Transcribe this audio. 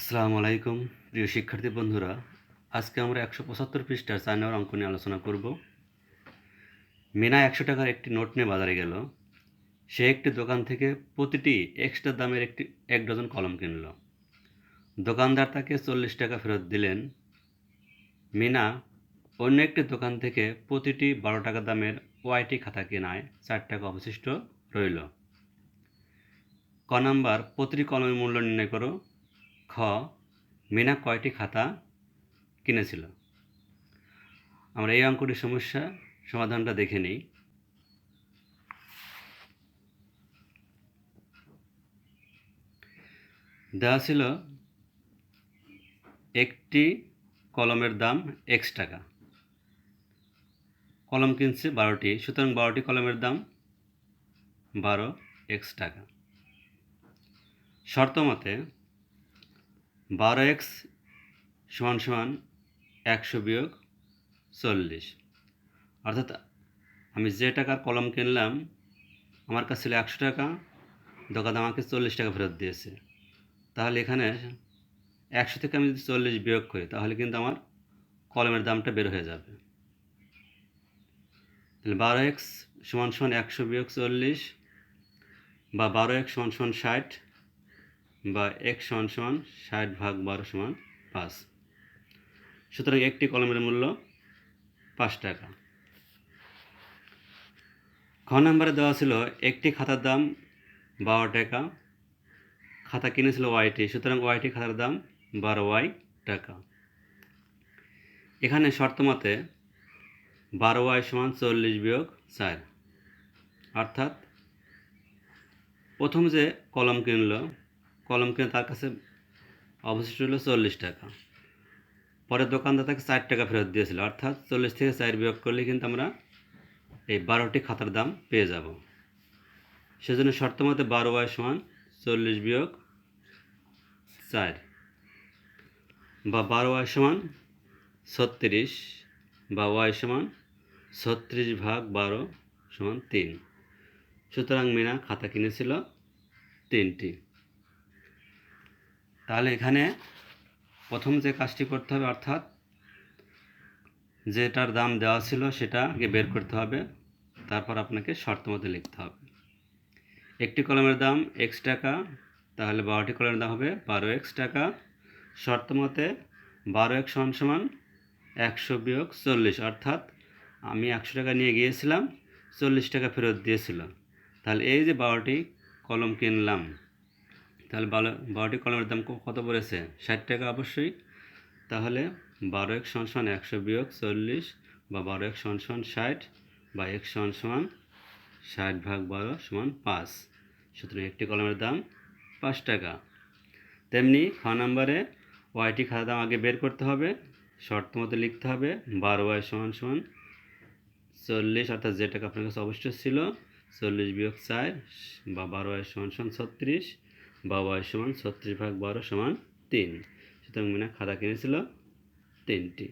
আসসালামু আলাইকুম, প্রিয় শিক্ষার্থী বন্ধুরা। আজকে আমরা একশো পঁচাত্তর পৃষ্ঠার চার নম্বর অঙ্ক নিয়ে আলোচনা করব। মিনা একশো টাকার একটি নোট নিয়ে বাজারে গেল। সে একটি দোকান থেকে প্রতিটি এক্সট্রা দামের একটি এক ডজন কলম কিনল। দোকানদার তাকে চল্লিশ টাকা ফেরত দিলেন। মিনা অন্য একটি দোকান থেকে প্রতিটি বারো টাকা দামের ওয়াইটি খাতা কেনায় চার টাকা অবশিষ্ট রইল। ক নাম্বার, প্রতিটি কলমের মূল্য নির্ণয় করো। খ, মিনা কয়টি খাতা কিনেছিল? আমরা এই অঙ্কটির সমস্যা সমাধানটা দেখে নিই। দেওয়া ছিল একটি কলমের দাম এক্স টাকা। কলম কিনছে বারোটি, সুতরাং বারোটি কলমের দাম বারো এক্স টাকা। শর্ত মতে বারো এক্স সমান সমান একশো বিয়োগ চল্লিশ। অর্থাৎ আমি যে টাকার কলম কিনলাম, আমার কাছে ছিল একশো টাকা দোকান আমাকে চল্লিশ টাকা ফেরত দিয়েছে। তাহলে এখানে একশো থেকে আমি যদি চল্লিশ বিয়োগ করি, তাহলে কিন্তু আমার কলমের দামটা বের হয়ে যাবে। তাহলে বারো এক্স সমান সমান একশো বিয়োগ চল্লিশ বা বারো এক্স সমান সমান ষাট বা এক সমান সমান ষাট ভাগ বারো সমান পাঁচ। সুতরাং একটি কলমের মূল্য পাঁচ টাকা। খ নম্বরে দেওয়া ছিল, একটি খাতার দাম বারো টাকা, খাতা কিনেছিল ওয়াইটি সুতরাং ওয়াইটি খাতার দাম বারো ওয়াই টাকা। এখানে শর্ত মতে বারো ওয়াই সমান চল্লিশ বিয়োগ চার। অর্থাৎ প্রথম যে কলম কিনলো কলম কিনে তার কাছে অবশিষ্ট হলো চল্লিশ টাকা। পরে দোকানদার তাকে চার টাকা ফেরত দিয়েছিল। অর্থাৎ চল্লিশ থেকে চার বিয়োগ করলে কিন্তু আমরা এই বারোটি খাতার দাম পেয়ে যাব। সেজন্য শর্ত মতে বারো ওয়াই সমান চল্লিশ বিয়োগ চার বা বারো ওয়াই সমান ছত্রিশ বা ওয়াই সমান ছত্রিশ ভাগ বারো সমান তিন। সুতরাং মিনা খাতা কিনেছিল তিনটি। তাহলে এখানে প্রথম যে কাজটি করতে হবে, অর্থাৎ যেটার দাম দেওয়া ছিল সেটা আগে বের করতে হবে, তারপর আপনাকে শর্ত মতো লিখতে হবে। একটি কলমের দাম এক্স টাকা, তাহলে বারোটি কলমের দাম হবে বারো এক্স টাকা, শর্ত মতে বারো এক সমান সমান একশো বিয়োগ চল্লিশ, অর্থাৎ আমি একশো টাকা নিয়ে গিয়েছিলাম, চল্লিশ টাকা ফেরত দিয়েছিল। তাহলে এই যে বারোটি কলম কিনলাম তাহলে বারো বারোটি কলমের দাম কত পড়েছে? ষাট টাকা অবশ্যই। তাহলে বারো এক সমান একশো বিয়োগ চল্লিশ বা বারো এক সমান ষাট বা এক সমান সমান ষাট ভাগ বারো সমান পাঁচ। সুতরাং একটি কলমের দাম পাঁচ টাকা। তেমনি খ নম্বরে ওয়াইটি খাতা দাম আগে বের করতে হবে, শর্ত মতো লিখতে হবে, বারো ওয়াই সমান সমান চল্লিশ, অর্থাৎ যে টাকা আপনার কাছে অবশ্যই ছিল। চল্লিশ বিয়োগ চার, বা বারো আয় সমান সমান ছত্রিশ, বা বয়স সমান ছত্রিশ ভাগ বারো সমান তিন। সুতরাং মিনা খাতা কিনেছিল তিনটি।